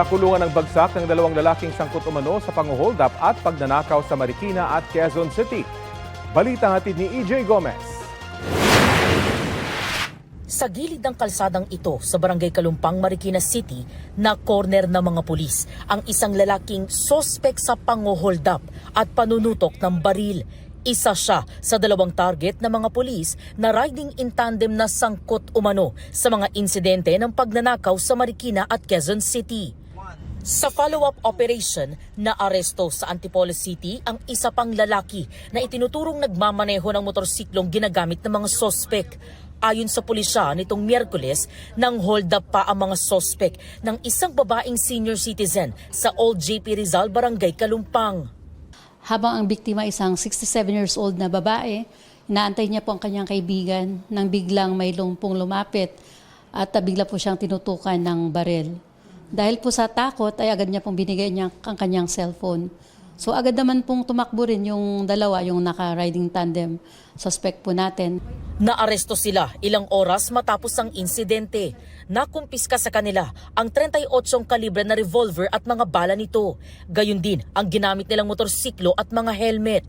Sa kulungan ng bagsak ng dalawang lalaking sangkot umano sa panguhold up at pagnanakaw sa Marikina at Quezon City. Balita hatid ni EJ Gomez. Sa gilid ng kalsadang ito sa Barangay Kalumpang, Marikina City, na corner ng mga pulis ang isang lalaking sospek sa pangohold up at panunutok ng baril. Isa siya sa dalawang target ng mga pulis na riding in tandem na sangkot umano sa mga insidente ng pagnanakaw sa Marikina at Quezon City. Sa follow-up operation, na aresto sa Antipolo City ang isa pang lalaki na itinuturong nagmamaneho ng motorsiklong ginagamit ng mga sospek. Ayon sa pulisya nitong Miyerkules, nang hold up pa ang mga sospek ng isang babaeng senior citizen sa Old JP Rizal Barangay Kalumpang. Habang ang biktima isang 67 years old na babae, inaantay niya po ang kanyang kaibigan nang biglang may lumpong lumapit at bigla po siyang tinutukan ng barel. Dahil po sa takot ay agad niya pong binigay niya ang kanyang cellphone. So agad naman pong tumakbo rin yung dalawa, yung naka-riding tandem suspect po natin. Naaresto sila ilang oras matapos ang insidente. Nakumpiska sa kanila ang 38 kalibre na revolver at mga bala nito. Gayun din ang ginamit nilang motorsiklo at mga helmet.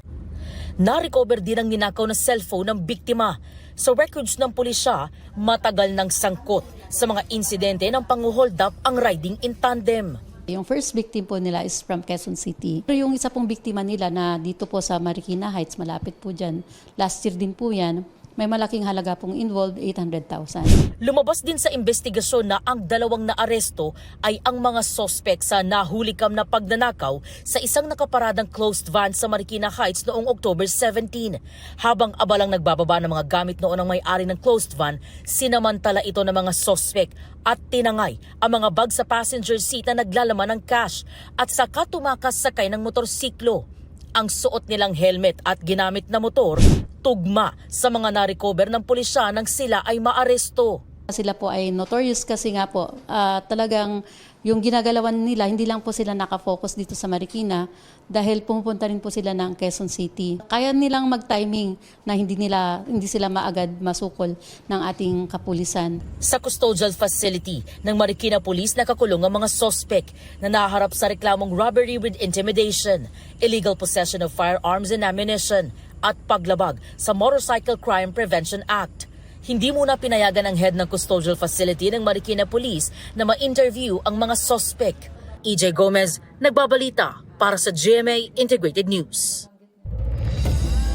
Na-recover din ang ninakaw na cellphone ng biktima. Sa records ng pulisya, matagal ng sangkot sa mga insidente ng panguhold up ang riding in tandem. Yung first victim po nila is from Quezon City. Pero yung isa pong biktima nila na dito po sa Marikina Heights, malapit po dyan, last year din po yan, may malaking halaga pong involved, 800,000. Lumabas din sa investigasyon na ang dalawang naaresto ay ang mga sospek sa nahulikam na pagnanakaw sa isang nakaparadang closed van sa Marikina Heights noong October 17. Habang abalang nagbababa ng mga gamit noon ang may-ari ng closed van, sinamantala ito ng mga sospek at tinangay ang mga bag sa passenger seat na naglalaman ng cash at saka tumakas sakay ng motorsiklo. Ang suot nilang helmet at ginamit na motor, tugma sa mga narecover ng pulisya nang sila ay maaresto. Sila po ay notorious kasi nga po, ah, talagang yung ginagalawan nila, hindi lang po sila nakafocus dito sa Marikina dahil pumupunta rin po sila ng Quezon City. Kaya nilang mag-timing na hindi, nila, hindi sila maagad masukol ng ating kapulisan. Sa custodial facility ng Marikina Police nakakulong ang mga sospek na naharap sa reklamong robbery with intimidation, illegal possession of firearms and ammunition, at paglabag sa Motorcycle Crime Prevention Act. Hindi muna pinayagan ng head ng custodial facility ng Marikina Police na ma-interview ang mga sospek. EJ Gomez, nagbabalita para sa GMA Integrated News.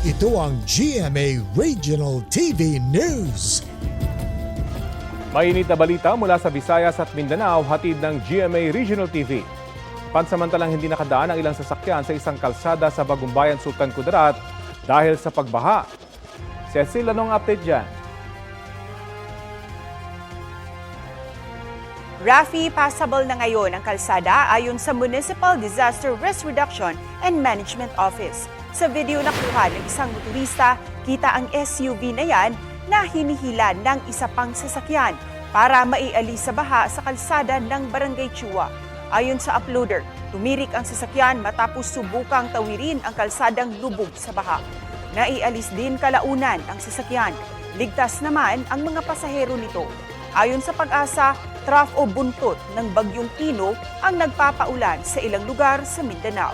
Ito ang GMA Regional TV News. Mainit na balita mula sa Visayas at Mindanao, hatid ng GMA Regional TV. Pansamantalang hindi nakadaan ang ilang sasakyan sa isang kalsada sa Bagumbayan, Sultan Kudarat dahil sa pagbaha. Cecil, anong update dyan? Rafi, passable na ngayon ang kalsada ayon sa Municipal Disaster Risk Reduction and Management Office. Sa video na kuha ng isang motorista, kita ang SUV na yan na hinihila ng isa pang sasakyan para maialis sa baha sa kalsada ng Barangay Chua. Ayon sa uploader, tumirik ang sasakyan matapos subukang tawirin ang kalsadang lubog sa baha. Naialis din kalaunan ang sasakyan. Ligtas naman ang mga pasahero nito. Ayon sa pag-asa, trough o buntot ng Bagyong Pino ang nagpapaulan sa ilang lugar sa Mindanao.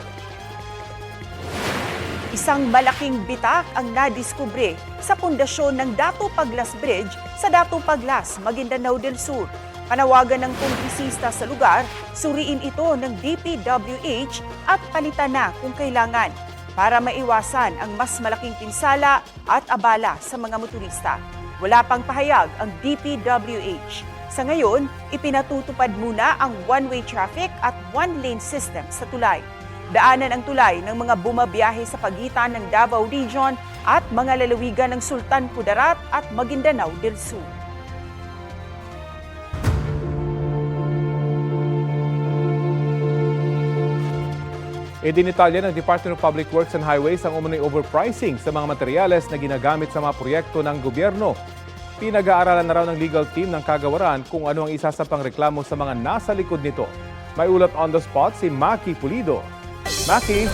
Isang malaking bitak ang nadiskubre sa pundasyon ng Dato Paglas Bridge sa Dato Paglas, Maguindanao del Sur. Panawagan ng kongresista sa lugar, suriin ito ng DPWH at palitan na kung kailangan para maiwasan ang mas malaking pinsala at abala sa mga motorista. Wala pang pahayag ang DPWH. Sa ngayon, ipinatutupad muna ang one-way traffic at one-lane system sa tulay. Daanan ang tulay ng mga bumabiyahe sa pagitan ng Davao Region at mga lalawigan ng Sultan Kudarat at Maguindanao del Sur. Idinitalya ng Department of Public Works and Highways ang umunoy overpricing sa mga materyales na ginagamit sa mga proyekto ng gobyerno. Pinag-aaralan na raw ng legal team ng kagawaran kung ano ang isa sa pangreklamo sa mga nasa likod nito. May ulat on the spot si Maki Pulido. Maki,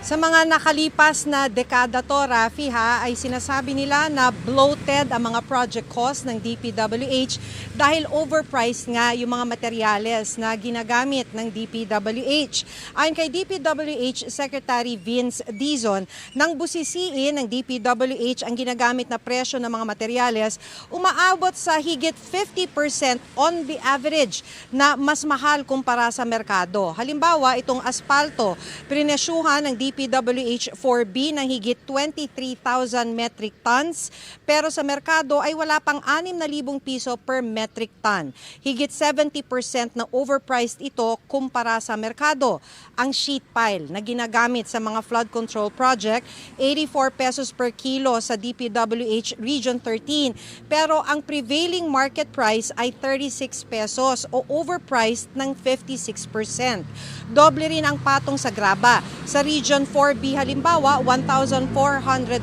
Sa mga nakalipas na dekada to, Rafi, ha, ay sinasabi nila na bloated ang mga project cost ng DPWH dahil overpriced nga yung mga materyales na ginagamit ng DPWH. Ayon kay DPWH Secretary Vince Dizon, nang busisiin ng DPWH ang ginagamit na presyo ng mga materyales, umaabot sa higit 50% on the average na mas mahal kumpara sa merkado. Halimbawa, itong aspalto, prinesyuhan ng DPWH 4B ng higit 23,000 metric tons, pero sa merkado ay wala pang 6,000 piso per metric ton. Higit 70% na overpriced ito kumpara sa merkado. Ang sheet pile na ginagamit sa mga flood control project, 84 pesos per kilo sa DPWH Region 13, pero ang prevailing market price ay 36 pesos o overpriced ng 56%. Doble rin ang patong sa graba. Sa Region 4B halimbawa, 1,400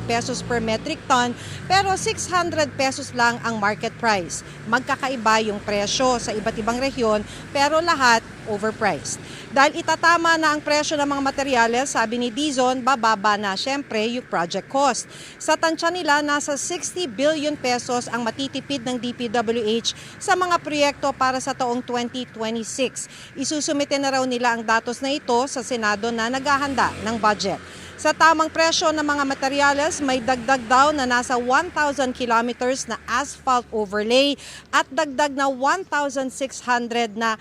pesos per metric ton pero 600 pesos lang ang market price. Magkakaiba yung presyo sa iba't ibang rehiyon pero lahat overpriced. Dahil itatama na ang presyo ng mga materyales, sabi ni Dizon, bababa na syempre yung project cost. Sa tansya nila, nasa 60 billion pesos ang matitipid ng DPWH sa mga proyekto para sa taong 2026. Isusumite na raw nila ang datos na ito sa Senado na naghahanda ng budget. Sa tamang presyo ng mga materyales, may dagdag daw na nasa 1,000 kilometers na asphalt overlay at dagdag na 1,600 na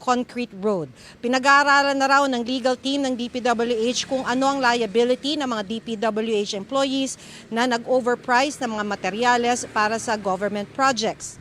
concrete road. Pinag-aaralan na raw ng legal team ng DPWH kung ano ang liability ng mga DPWH employees na nag-overprice ng mga materyales para sa government projects.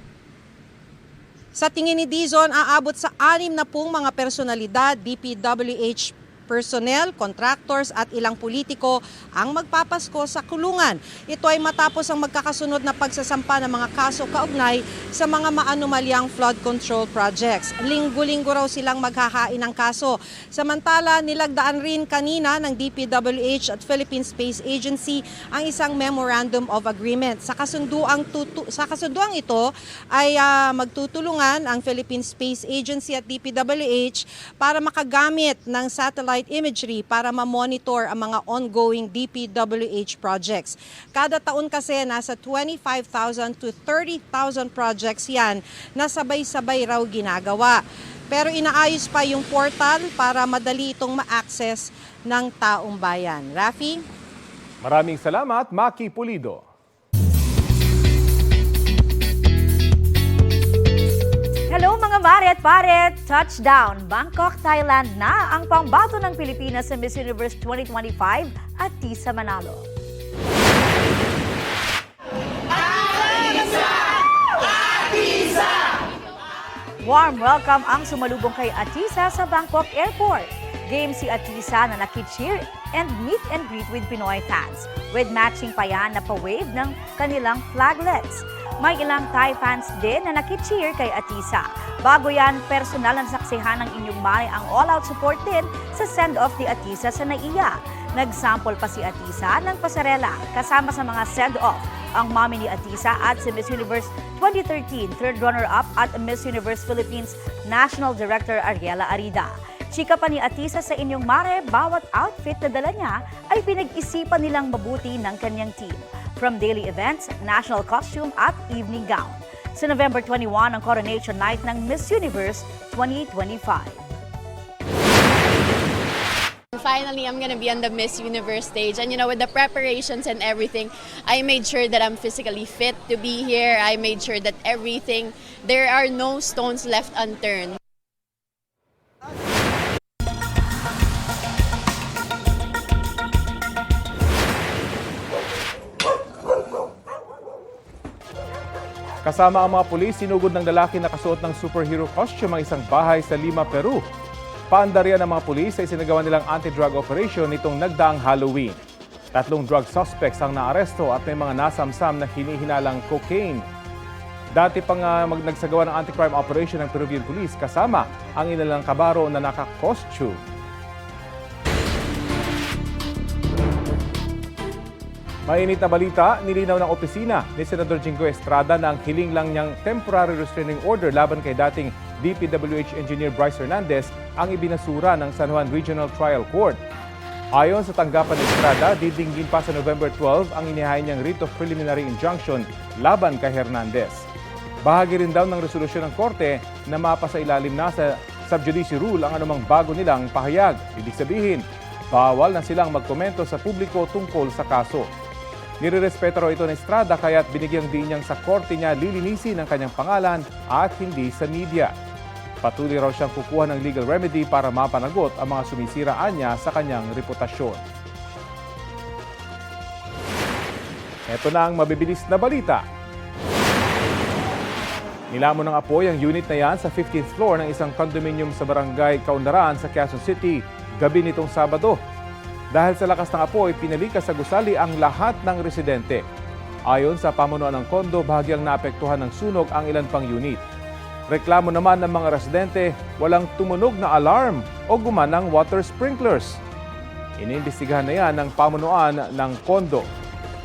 Sa tingin ni Dizon, aabot sa anim na pong mga personalidad, DPWH personnel, contractors at ilang politiko ang magpapasko sa kulungan. Ito ay matapos ang magkakasunod na pagsasampa ng mga kaso kaugnay sa mga maanumalyang flood control projects. Linggo-linggo raw silang maghahain ng kaso. Samantala, nilagdaan rin kanina ng DPWH at Philippine Space Agency ang isang Memorandum of Agreement. Sa kasunduang, tutu- sa kasunduang ito ay ah, magtutulungan ang Philippine Space Agency at DPWH para makagamit ng satellite imagery para ma-monitor ang mga ongoing DPWH projects. Kada taon kasi nasa 25,000 to 30,000 projects yan na sabay-sabay raw ginagawa. Pero inaayos pa yung portal para madali itong ma-access ng taong bayan. Rafi? Maraming salamat, Maki Pulido. Hello mga mare at pare! Touchdown! Bangkok, Thailand na ang pambato ng Pilipinas sa Miss Universe 2025 at Tisa Manalo. Warm welcome ang sumalubong kay Atisa sa Bangkok Airport. Game si Atisa na nakicheer and meet and greet with Pinoy fans with matching pa na pa-wave ng kanilang flaglets. May ilang Thai fans din na nakicheer kay Atisa. Bago yan, personal ang saksihan ng inyong mare ang all-out support din sa send-off ni Atisa sa NAIA. Nagsample pa si Atisa ng pasarela kasama sa mga send-off ang mami ni Atisa at si Miss Universe 2013 third runner-up at Miss Universe Philippines National Director Ariela Arida. Chika pa ni Atisa sa inyong mare, bawat outfit na dala niya ay pinag-isipan nilang mabuti ng kanyang team. From daily events, national costume at evening gown. Sa November 21 ang coronation night ng Miss Universe 2025. Finally, I'm to be on the Miss Universe stage. And, you know, with the preparations and everything, I made sure that I'm physically fit to be here. I made sure that everything, there are no stones left unturned. Kasama ang mga pulis, sinugod ng lalaki na kasuot ng superhero costume ang isang bahay sa Lima, Peru. Paandarya ng mga pulis ay sinagawa nilang anti-drug operation nitong nagdaang Halloween. Tatlong drug suspects ang naaresto at may mga nasamsam na hinihinalang cocaine. Dati pang uh, mag nagsagawa ng anti-crime operation ng Peruvian police kasama ang inalang kabaro na naka-costume. Mainit na balita, nilinaw ng opisina ni Senador Jingo Estrada na ang hiling lang niyang temporary restraining order laban kay dating DPWH engineer Bryce Hernandez ang ibinasura ng San Juan Regional Trial Court. Ayon sa tanggapan ng Estrada, didinggin pa sa November 12 ang inihain niyang writ of preliminary injunction laban kay Hernandez. Bahagi rin daw ng resolusyon ng korte na mapasa ilalim na sa subjudice rule ang anumang bago nilang pahayag. Ibig sabihin, bawal na silang magkomento sa publiko tungkol sa kaso. Nirerespeto raw ito ng Estrada kaya't binigyang din niyang sa korte niya lilinisin ang kanyang pangalan at hindi sa media. Patuloy raw siyang kukuha ng legal remedy para mapanagot ang mga sumisiraan niya sa kanyang reputasyon. Ito na ang mabibilis na balita. Nilamon ng apoy ang unit na yan sa 15th floor ng isang condominium sa barangay Kaundaran sa Quezon City gabi nitong Sabado. Dahil sa lakas ng apoy, pinalikas sa gusali ang lahat ng residente. Ayon sa pamunuan ng kondo, bahagyang naapektuhan ng sunog ang ilan pang unit. Reklamo naman ng mga residente, walang tumunog na alarm o gumanang water sprinklers. Iniimbestigahan na yan ng pamunuan ng kondo.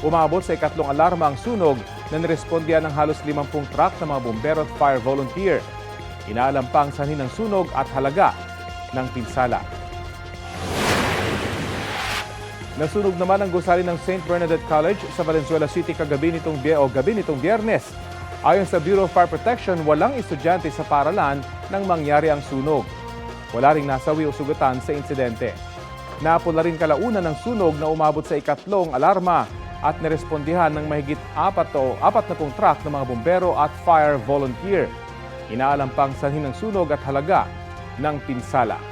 Umabot sa ikatlong alarma ang sunog na nirespondihan ng halos 50 truck ng mga bombero at fire volunteer. Inaalam pa ang sanhin ng sunog at halaga ng pinsala. Nasunog naman ang gusali ng St. Bernadette College sa Valenzuela City kagabi nitong, o gabi nitong biyernes. Ayon sa Bureau of Fire Protection, walang estudyante sa paralan nang mangyari ang sunog. Wala ring nasawi o sugatan sa insidente. Napula rin kalaunan ng sunog na umabot sa ikatlong alarma at nirespondihan ng mahigit apat o apat na truck ng mga bombero at fire volunteer. Inaalam pang sanhin ng sunog at halaga ng pinsala.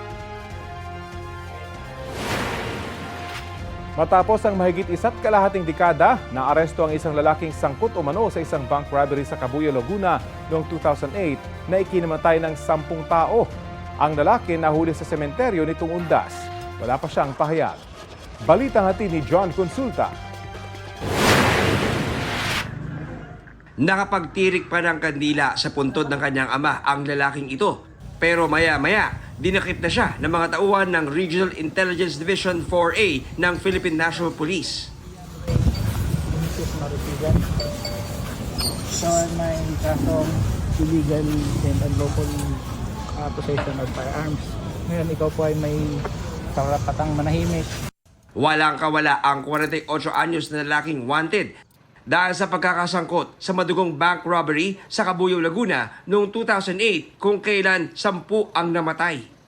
Matapos ang mahigit isa't kalahating dekada, naaresto ang isang lalaking sangkot umano sa isang bank robbery sa Cabuya, Laguna noong 2008 na ikinamatay ng sampung tao. Ang lalaki nahuli sa sementeryo nitong undas. Wala pa siyang pahayag. Balitang hati ni John Consulta. Nakapagtirik pa ng kandila sa puntod ng kanyang ama ang lalaking ito. Pero maya-maya, dinakip na siya ng mga tauhan ng Regional Intelligence Division 4A ng Philippine National Police. So, may kasong illegal and unlawful uh, possession of firearms. Ngayon, ikaw po ay may karapatang manahimik. Walang kawala ang 48 anyos na lalaking wanted dahil sa pagkakasangkot sa madugong bank robbery sa Cabuyao, Laguna noong 2008 kung kailan sampu ang namatay.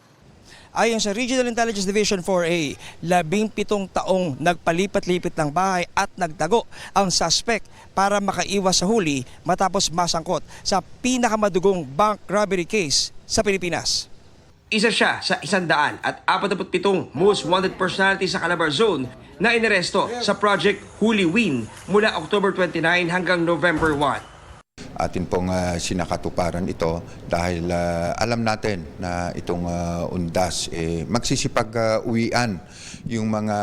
Ayon sa Regional Intelligence Division 4A, labing pitong taong nagpalipat-lipit ng bahay at nagtago ang suspect para makaiwas sa huli matapos masangkot sa pinakamadugong bank robbery case sa Pilipinas. Isa siya sa isandaan at 47 most wanted personality sa Calabar Zone na inaresto sa Project Huli Win mula October 29 hanggang November 1. atin pong ah, sinakatuparan ito dahil ah, alam natin na itong ah, undas eh, magsisipag-uwian yung mga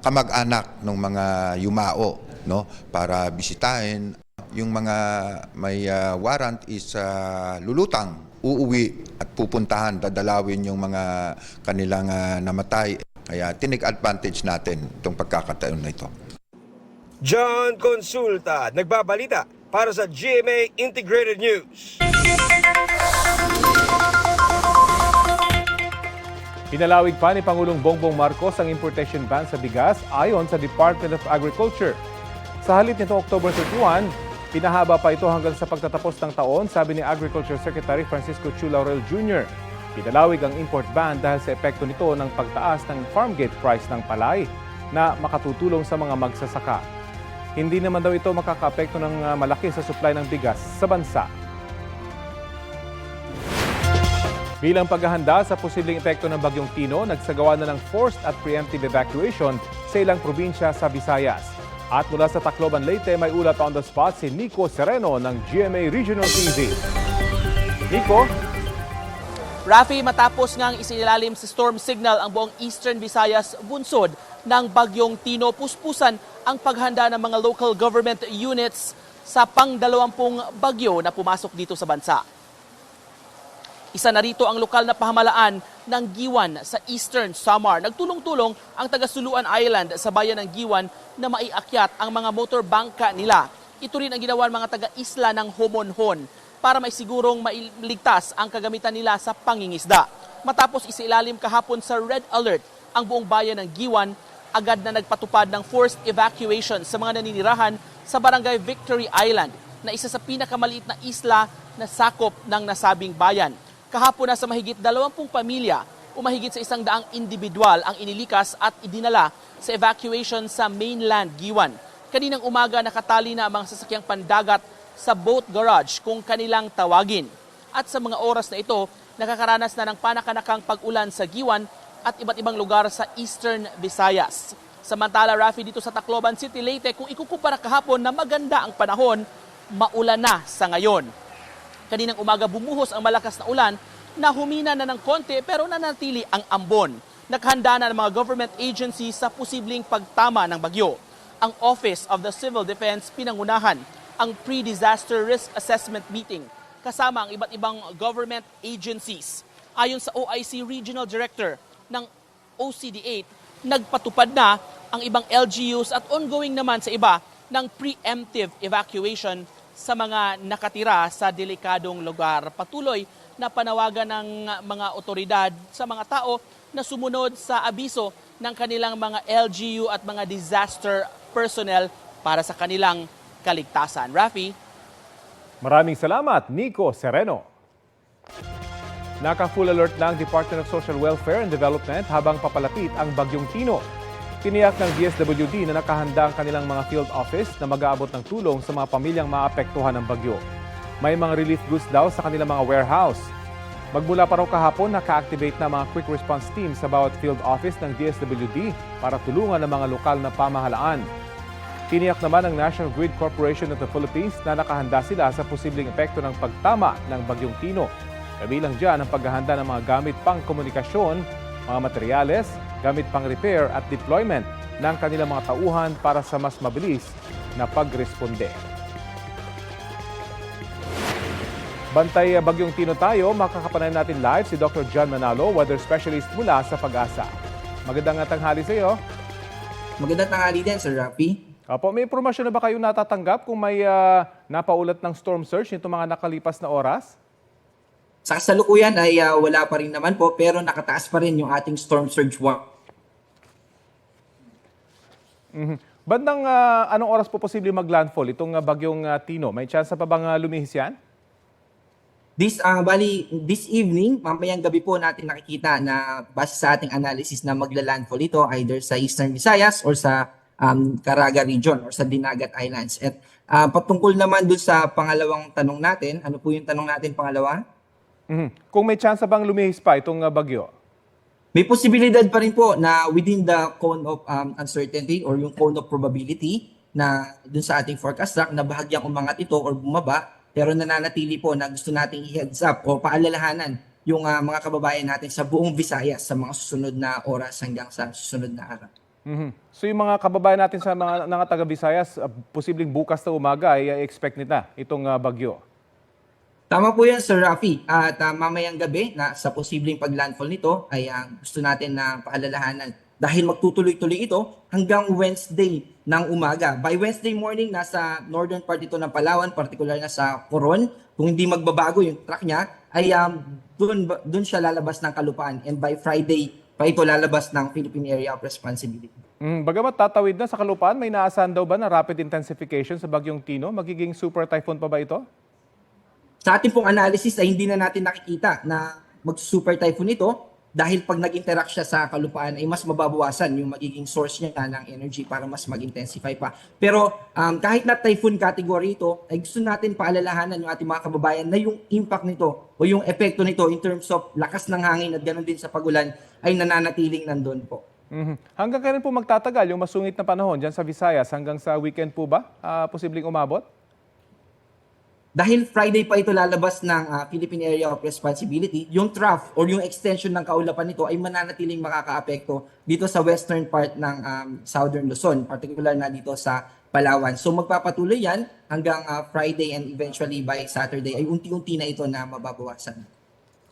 kamag-anak ng mga yumao no para bisitahin yung mga may ah, warrant is ah, lulutang uuwi at pupuntahan dadalawin yung mga kanilang ah, namatay kaya tinik advantage natin itong pagkakataon na ito John Consulta, nagbabalita para sa GMA Integrated News. Pinalawig pa ni Pangulong Bongbong Marcos ang importation ban sa bigas ayon sa Department of Agriculture. Sa halip nito October 31, pinahaba pa ito hanggang sa pagtatapos ng taon, sabi ni Agriculture Secretary Francisco Chu Laurel Jr. Pinalawig ang import ban dahil sa epekto nito ng pagtaas ng farm gate price ng palay na makatutulong sa mga magsasaka. Hindi naman daw ito makakaapekto ng uh, malaki sa supply ng bigas sa bansa. Bilang paghahanda sa posibleng epekto ng Bagyong Tino, nagsagawa na ng forced at preemptive evacuation sa ilang probinsya sa Visayas. At mula sa Tacloban, Leyte, may ulat on the spot si Nico Sereno ng GMA Regional TV. Nico, Rafi, matapos ngang isinilalim sa storm signal ang buong Eastern Visayas bunsod ng Bagyong Tino, puspusan ang paghanda ng mga local government units sa pang-dalawampung bagyo na pumasok dito sa bansa. Isa na rito ang lokal na pamahalaan ng Giwan sa Eastern Samar. Nagtulong-tulong ang taga-Suluan Island sa bayan ng Giwan na maiakyat ang mga motor bangka nila. Ito rin ang ginawa ng mga taga-isla ng Homonhon para may sigurong mailigtas ang kagamitan nila sa pangingisda. Matapos isilalim kahapon sa red alert ang buong bayan ng Giwan agad na nagpatupad ng forced evacuation sa mga naninirahan sa barangay Victory Island na isa sa pinakamaliit na isla na sakop ng nasabing bayan. Kahapon na sa mahigit 20 pamilya o mahigit sa isang daang individual ang inilikas at idinala sa evacuation sa mainland Giwan. Kaninang umaga nakatali na ang mga sasakyang pandagat sa boat garage kung kanilang tawagin. At sa mga oras na ito, nakakaranas na ng panakanakang pag-ulan sa Giwan at iba't ibang lugar sa Eastern Visayas. Samantala, Rafi, dito sa Tacloban City, Leyte, kung ikukumpara kahapon na maganda ang panahon, maulan na sa ngayon. Kaninang umaga bumuhos ang malakas na ulan na humina na ng konti pero nanatili ang ambon. Naghanda na ng mga government agencies sa posibleng pagtama ng bagyo. Ang Office of the Civil Defense pinangunahan ang pre-disaster risk assessment meeting kasama ang iba't ibang government agencies. Ayon sa OIC Regional Director ng OCD8, nagpatupad na ang ibang LGUs at ongoing naman sa iba ng preemptive evacuation sa mga nakatira sa delikadong lugar. Patuloy na panawagan ng mga otoridad sa mga tao na sumunod sa abiso ng kanilang mga LGU at mga disaster personnel para sa kanilang kaligtasan. Rafi? Maraming salamat, Nico Sereno. Naka-full alert na ang Department of Social Welfare and Development habang papalapit ang Bagyong Tino. Tiniyak ng DSWD na nakahanda ang kanilang mga field office na mag-aabot ng tulong sa mga pamilyang maapektuhan ng bagyo. May mga relief goods daw sa kanilang mga warehouse. Magmula pa raw kahapon, naka-activate na mga quick response team sa bawat field office ng DSWD para tulungan ang mga lokal na pamahalaan. Tiniyak naman ng National Grid Corporation of the Philippines na nakahanda sila sa posibleng epekto ng pagtama ng Bagyong Tino. Kabilang dyan ang paghahanda ng mga gamit pang komunikasyon, mga materyales, gamit pang repair at deployment ng kanilang mga tauhan para sa mas mabilis na pagresponde. Bantay uh, Bagyong Tino tayo, makakapanayan natin live si Dr. John Manalo, weather specialist mula sa Pag-asa. Magandang tanghali sa iyo. Magandang tanghali din, Sir Rafi. Opo, may impormasyon na ba kayo natatanggap kung may uh, napaulat ng storm surge nito mga nakalipas na oras? Sa kasalukuyan ay uh, wala pa rin naman po pero nakataas pa rin yung ating storm surge warning. Mhm. Bandang uh, anong oras po posible maglandfall itong uh, bagyong uh, Tino? May chance pa bang uh, lumihis yan? This, uh, bali, this evening, mamayang gabi po natin nakikita na base sa ating analysis na magla-landfall ito either sa Eastern Visayas or sa um, Caraga region or sa Dinagat Islands. At uh, patungkol naman dun sa pangalawang tanong natin, ano po yung tanong natin pangalawa? Mhm. Kung may chance bang lumihis pa itong uh, bagyo? May posibilidad pa rin po na within the cone of um, uncertainty or yung cone of probability na dun sa ating forecast track na bahagyang umangat ito or bumaba pero nananatili po na gusto nating i-heads up o paalalahanan yung uh, mga kababayan natin sa buong Visayas sa mga susunod na oras hanggang sa susunod na araw. Mhm. So yung mga kababayan natin sa mga, mga taga Visayas, uh, posibleng bukas na umaga ay uh, expect nila itong uh, bagyo. Tama po yan, Sir Rafi. At uh, mamayang gabi na sa posibleng paglandfall nito ay uh, gusto natin na paalalahanan dahil magtutuloy-tuloy ito hanggang Wednesday ng umaga. By Wednesday morning, nasa northern part ito ng Palawan, particular na sa Coron. Kung hindi magbabago yung track niya, ay um, dun, dun siya lalabas ng kalupaan. And by Friday, pa ito lalabas ng Philippine Area of Responsibility. Mm, bagamat tatawid na sa kalupaan, may naasahan daw ba na rapid intensification sa bagyong Tino? Magiging super typhoon pa ba ito? Sa ating pong analysis ay hindi na natin nakikita na mag-super typhoon ito dahil pag nag-interact siya sa kalupaan ay mas mababawasan yung magiging source niya ng energy para mas mag-intensify pa. Pero um, kahit na typhoon category ito, ay gusto natin paalalahanan yung ating mga kababayan na yung impact nito o yung epekto nito in terms of lakas ng hangin at ganoon din sa pagulan ay nananatiling nandun po. Mhm. Hanggang kailan po magtatagal yung masungit na panahon dyan sa Visayas? Hanggang sa weekend po ba? Ah, posibleng umabot? Dahil Friday pa ito lalabas ng uh, Philippine Area of Responsibility, yung trough or yung extension ng kaulapan nito ay mananatiling makakaapekto dito sa western part ng um, southern Luzon, particular na dito sa Palawan. So magpapatuloy yan hanggang uh, Friday and eventually by Saturday ay unti-unti na ito na mababawasan.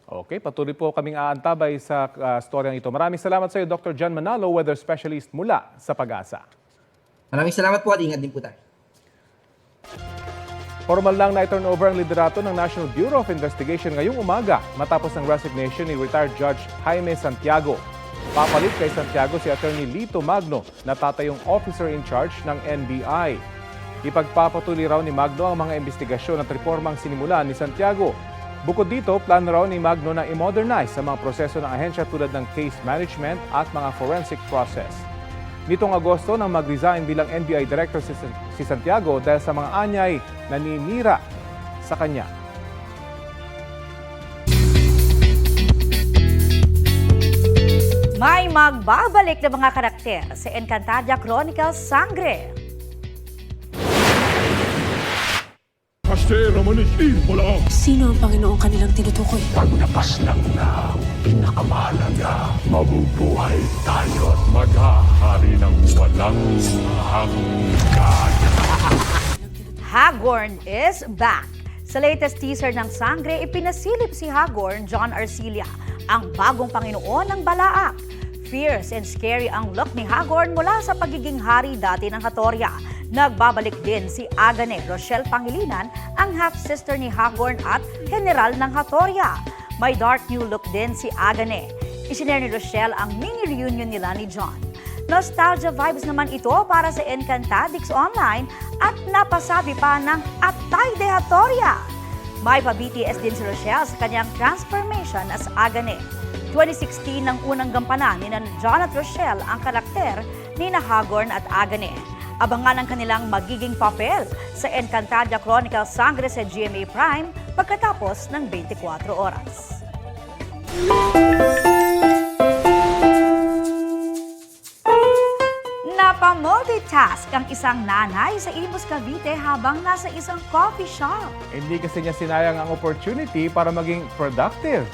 Okay, patuloy po kaming aantabay sa uh, storyang ito. Maraming salamat sa iyo, Dr. John Manalo, weather specialist mula sa Pag-asa. Maraming salamat po at ingat din po tayo. Formal lang na i-turnover ang liderato ng National Bureau of Investigation ngayong umaga matapos ang resignation ni retired Judge Jaime Santiago. Papalit kay Santiago si Attorney Lito Magno na tatayong officer in charge ng NBI. Ipagpapatuloy raw ni Magno ang mga investigasyon at reformang sinimulan ni Santiago. Bukod dito, plano raw ni Magno na i-modernize sa mga proseso ng ahensya tulad ng case management at mga forensic process. Nitong Agosto nang mag-resign bilang NBI Director si, Santiago dahil sa mga anyay na ninira sa kanya. May magbabalik na mga karakter sa Encantadia Chronicles Sangre. Kastera Manistin Bulaang. Sino ang Panginoong kanilang tinutukoy? Pagtapas lang na pinakamahalaga, mabubuhay tayo at maghahari ng walang hanggan. Hagorn is back. Sa latest teaser ng Sangre, ipinasilip si Hagorn John Arcilia, ang bagong Panginoon ng Balaak. Fierce and scary ang look ni Hagorn mula sa pagiging hari dati ng Hatoria. Nagbabalik din si Agane Rochelle Pangilinan, ang half-sister ni Hagorn at general ng Hatoria. May dark new look din si Agane. Isinare ni Rochelle ang mini reunion nila ni John. Nostalgia vibes naman ito para sa Encantadix Online at napasabi pa ng Atay de Hatoria. May pa-BTS din si Rochelle sa kanyang transformation as Agane. 2016 nang unang gampanan ni John at Rochelle ang karakter ni na Hagorn at Agane. Abangan ang kanilang magiging papel sa Encantadia Chronicles Sangre sa GMA Prime pagkatapos ng 24 oras. Napamultitask ang isang nanay sa Imus Cavite habang nasa isang coffee shop. Hindi kasi niya sinayang ang opportunity para maging productive.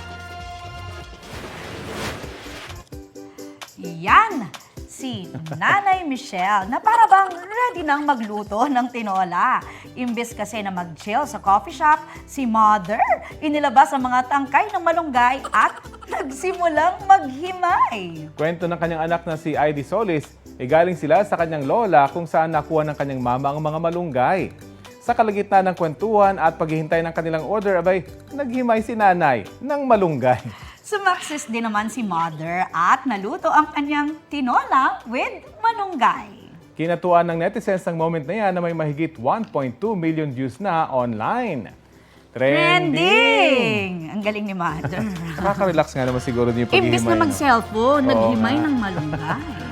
Yan, si Nanay Michelle na para bang ready nang magluto ng tinola. Imbes kasi na mag-chill sa coffee shop, si Mother inilabas ang mga tangkay ng malunggay at nagsimulang maghimay. Kwento ng kanyang anak na si Heidi Solis, e galing sila sa kanyang lola kung saan nakuha ng kanyang mama ang mga malunggay. Sa kalagitnaan ng kwentuhan at paghihintay ng kanilang order, abay, naghimay si nanay ng malunggay. Sumaksis din naman si Mother at naluto ang kanyang tinola with malunggay. Kinatuan ng netizens ang moment na yan na may mahigit 1.2 million views na online. Trending! Ang galing ni Mother. Nakaka-relax nga naman siguro niyo pag Imbis na mag-cellphone, naghimay ng malunggay.